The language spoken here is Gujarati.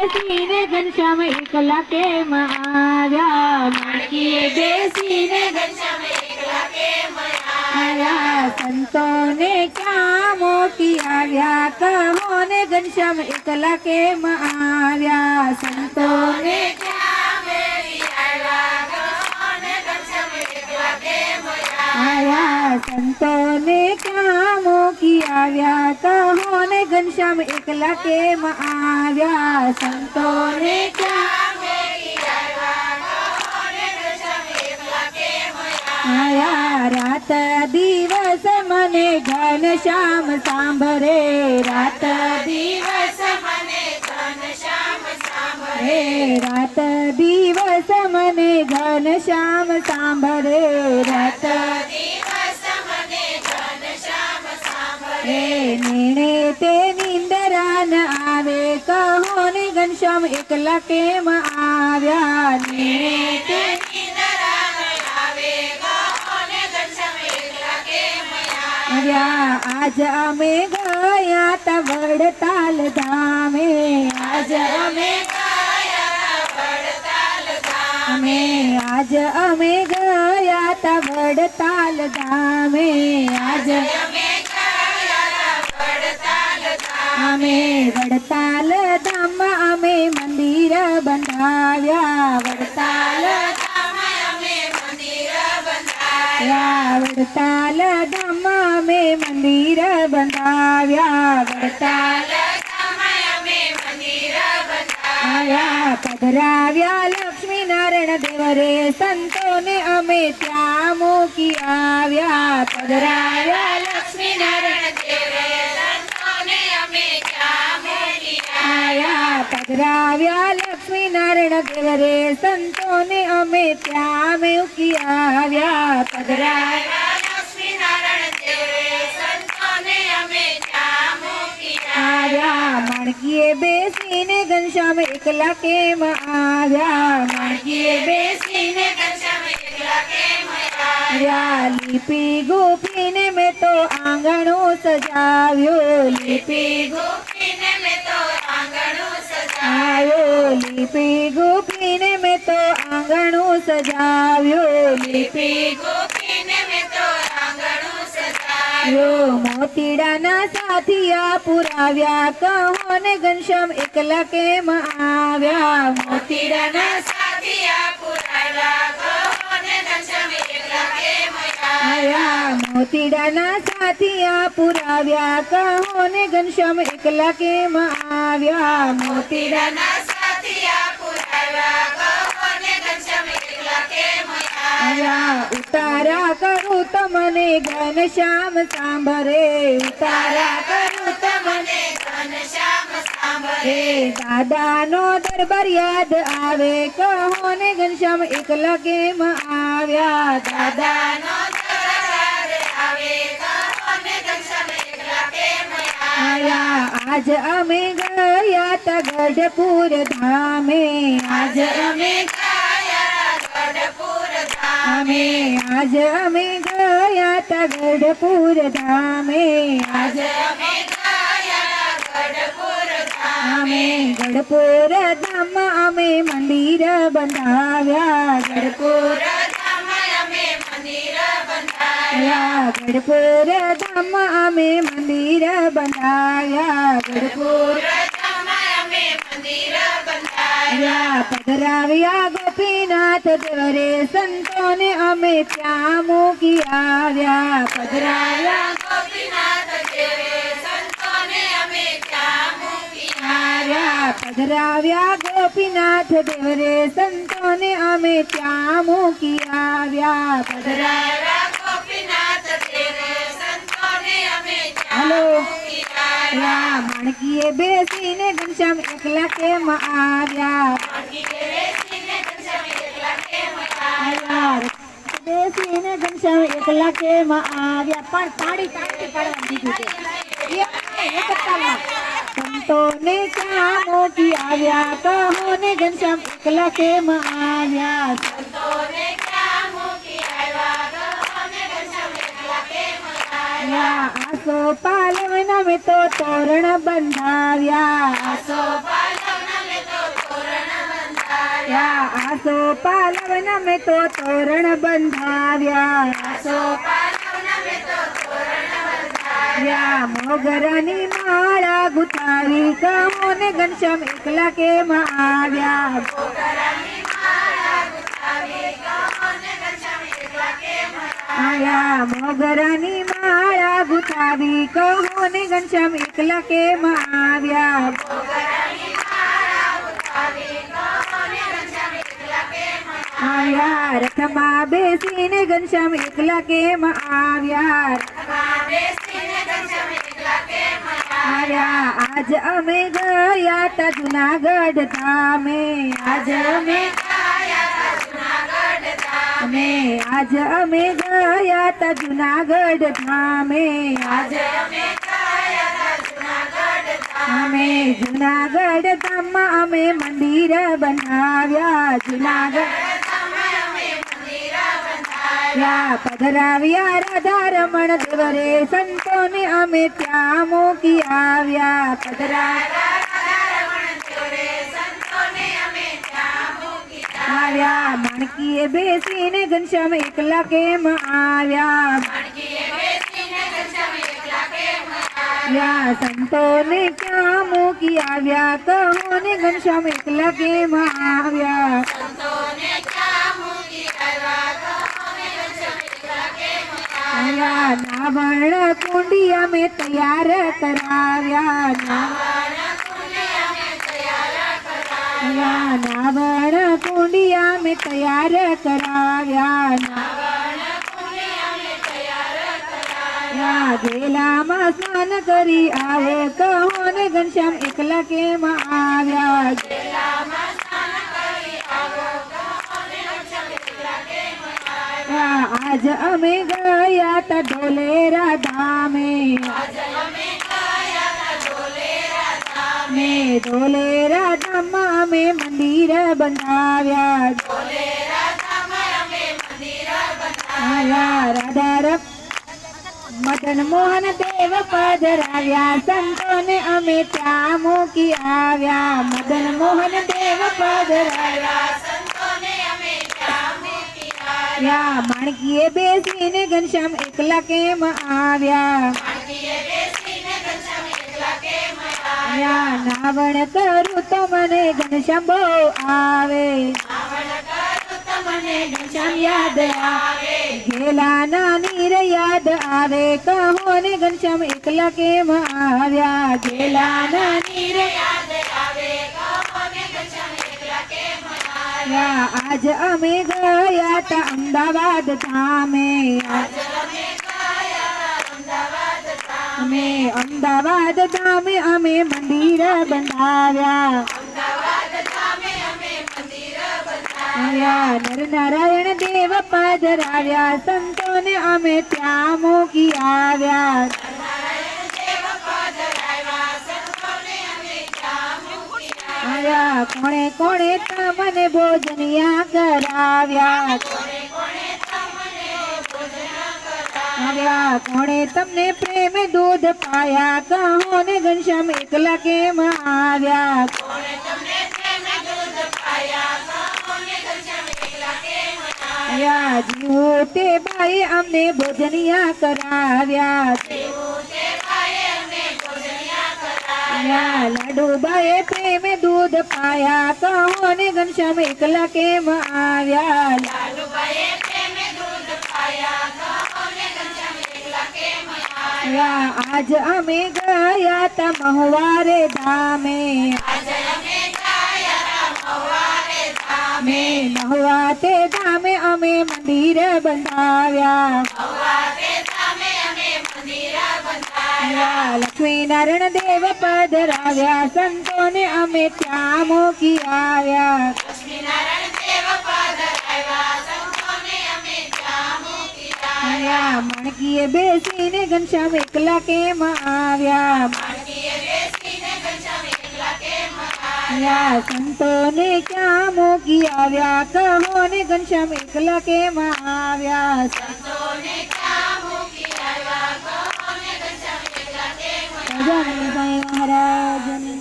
बेसीने घनश्याम एकला के महाराजा मानिए बेसीने घनश्याम एकला के महाराजा संतों ने क्या मोती आर्या कहो ने घनश्याम एकला के महाराजा संतों ने क्या मोती आर्या संतों ने आव्या तो होने घनश्याम एकला के मव्या संतो ने आया रात दिवस मने घन श्याम सांभरे रात दिवस मने घन श्याम सांभरे रात दिवस मने घन श्याम सांभरे रात એ નિર્ણય તે નિંદરા ન આવે કહો ને ઘનશ્યામ એકલા કેમ આવ્યા નિર્ણય તે આજ અમે ગયા તા વડતાલ ધામે આજ અમે અમે આજ અમે ગયા તા વડતાલ ધામે આજ અમે વડતાલ ધામ મેં વડતાલ ધામ મેં મંદિર બંધાવ્યા વડતાલ ધામ મેં મંદિર બંધાયા વડતાલ ધામ મેં મંદિર બંધાવ્યા વડતાલ ધામ મેં મંદિર બંધાયા કદરાવ્યા લક્ષ્મી નારણ દેવરે સંતોને અમે ત્યાં મૂકી આવ્યા કદરાવ્યા લક્ષ્મી નારણ રાવ્યા લક્ષ્મી નારાયણ દેવરે સંતોને અમે ત્યાં મૂકી આવ્યા પધરાવ્યા લક્ષ્મી નારાયણ દેવરે સંતોને અમે ત્યાં મૂકી આવ્યા માણકીએ બેસીને ઘનશ્યામ એકલા કેમ આવ્યા માણકીએ બેસીને ઘનશ્યામ એકલા કેમ આવ્યા લીપી ગોપીને મેં તો આંગણું સજાવ્યું લીપી ગોપી लिपि गोपीन में तो आंगणु सजाव्यो लिपि गोपीन में तो आंगणु सजाव्यो मोतीड़ा ना साथिया पुराव्या कहो ने गणशम एकला के मआव्या मोतीड़ा ना साथिया पुराव्या कहो ने गणशम एकला के मोतीड़ाना साथिया पुराव्या कहो ने गणशम एकला के मआव्या मोतीड़ाना ઉતાર્યા કરું તમને ગનશામ સાંભરે ઉતાર્યા કરું તમને ગનશામ સાંભરે દાદાનો દરબાર યાદ આવે કહો ને ગનશામ એક લાગે માં આવ્યા દાદાનો દરબાર આવે કહો ને ગનશામ એક લાગે મે આયા આજ અમે ગયા તગડપુર ધામે આજ અમે ધામે આજે અમે ગયા તા ગઢપુર ધામે આજે અમે ગયા ગઢપુર ધામે ગઢપુર ધામ અમે મંદિર બંધાવ્યા ગઢપુર ગઢપુર ધામ અમે મંદિર બનાવ્યા ગઢપુર પધરાવ્યા ગોપી नाथ दरे संतो ने अमे प्यामो की आर्या पधराया गोपीनाथ दरे संतो ने अमे प्यामो की गोपीनाथ दरे संतो ने अमे प्यामो की आर्या पधराया गोपीनाथ संतो ने अमे प्यामो की किए बेसी ने गंजाम एकला के मार्या આભાર દેશીને ઘનશ્યામ એકલા કેમાં આવ્યા પણ તાળી તાળી પાડવાની દીધી સંતોને ક્યાં મોટી આવ્યા કહો ને ઘનશ્યામ એકલા કેમાં આવ્યા સંતોને ક્યાં મોટી આવ્યા કહો ને ઘનશ્યામ એકલા કેમાં આવ્યા આસો પાલવના મેં તો તોરણ બંધાવ્યા આસો सो पालवन में तो तोरण बंधाव्या सो पालवन में तो तोरण बंधाया मोगरानी माला गुतारी का मोने गणशम एकला के महाव्या मोगरानी माला गुतारी का मोने गणशम एकला के महाव्या मोगरानी माला गुतारी का मोने गणशम एकला के महाव्या આ રતમાબેસી ને ગંશમ એકલા કેમ આયા રતમાબેસી ને ગંશમ એકલા કેમ આયા આજ અમે ગયા ત જૂનાગઢ ધામે આજ અમે કયા ત જૂનાગઢ ધામે આજ અમે ગયા ત જૂનાગઢ ધામે આજ અમે કયા ત જૂનાગઢ ધામે જૂનાગઢ ધામમાં અમે મંદિર બંધાવ્યા જૂનાગઢ આ પધરાવ્યા રાધરमण દવરે સંતોને અમિત્યા મોકી આવ્યા પધરાવ્યા રાધરमण દવરે સંતોને અમિત્યા મોકી આવ્યા માણકી એ બેસીને ગંશમાં એકલા કેમ આવ્યા માણકી એ બેસીને ગંશમાં એકલા કેમ આવ્યા આ સંતોને ક્યાં મોકી આવ્યા તમોને ગંશમાં એકલા કેમ આવ્યા નાવર કુંડીયા મે તૈયાર કરાવ્યા નાવર કુંડીયા મે તૈયાર કરાવ્યા નાવર કુંડીયા મે તૈયાર કરાવ્યા નાવર કુંડીયા મે તૈયાર કરાવ્યા દેલામ સ્નાન કરી આવે કહો ને ગનશામ એકલા કે માં આવ્યા છે आज हमें गया था ढोले राधा में ढोले राधा माँ में मंदिर बनाव्या मदन मोहन देव पधराव्या संतो ने अमे त्या मुकी आव्या मदन मोहन देव पधराव्या યા માણકિયે બેસીને ગનશામ એકલા કેમ આવ્યા માણકિયે બેસીને ગનશામ એકલા કેમ આવ્યા યા નાવણ કરું તો મને ગનશામ બો આવે નાવણ કરું તો મને ગનશામ યાદ આવે જેલા નાની રે યાદ આવે કહો ને ગનશામ એકલા કેમ આવ્યા જેલા નાની રે આજ અમે ગયા તા અમદાવાદ ધામે અમે અમદાવાદ ધામે અમે મંદિર બંધાવ્યા નર નારાયણ દેવ આવ્યા સંતો ને અમે ત્યાં મૂકી આવ્યા યા કોણે કોણે તમને ભોજનયા કરાવ્યા કોણે કોણે તમને ભોજન પતાયા કોણે તમને પ્રેમ દૂધ પાયા કોણે જનશ મેથલા કે માવ્યા કોણે તમને પ્રેમ દૂધ પાયા કોણે જનશ મેથલા કે મણાયા યા જીવો તે ભાઈ અમને ભોજનયા કરાવ્યા લાડુ બાયે પ્રેમ દૂધ પાયા ગહો ને ગનશામે કલાકે માં આવ્યા લાડુ બાયે પ્રેમ દૂધ પાયા ગહો ને ગનશામે કલાકે માં આવ્યા આજે અમે ગયા તમહવારે ધામે આજે અમે ગયા તમહવારે ધામે મહુવાતે ધામે અમે મંદિર બંધાવ્યા નિરબંધારા લક્ષ્મીનારાયણ દેવ પદ રાવ્યા સંતોને અમે કે આમો કી આવ્યા લક્ષ્મીનારાયણ દેવ પાદ રાવ્યા સંતોને અમે કે આમો કી આવ્યા મણગીએ બેસી ને ગંછા મેકલા કે માં આવ્યા મણગીએ બેસી ને ગંછા મેકલા કે માં આવ્યા સંતોને કે આમો કી આવ્યા તમો ને ગંછા મેકલા કે માં આવ્યા સંતોને राजन विजय महाराजन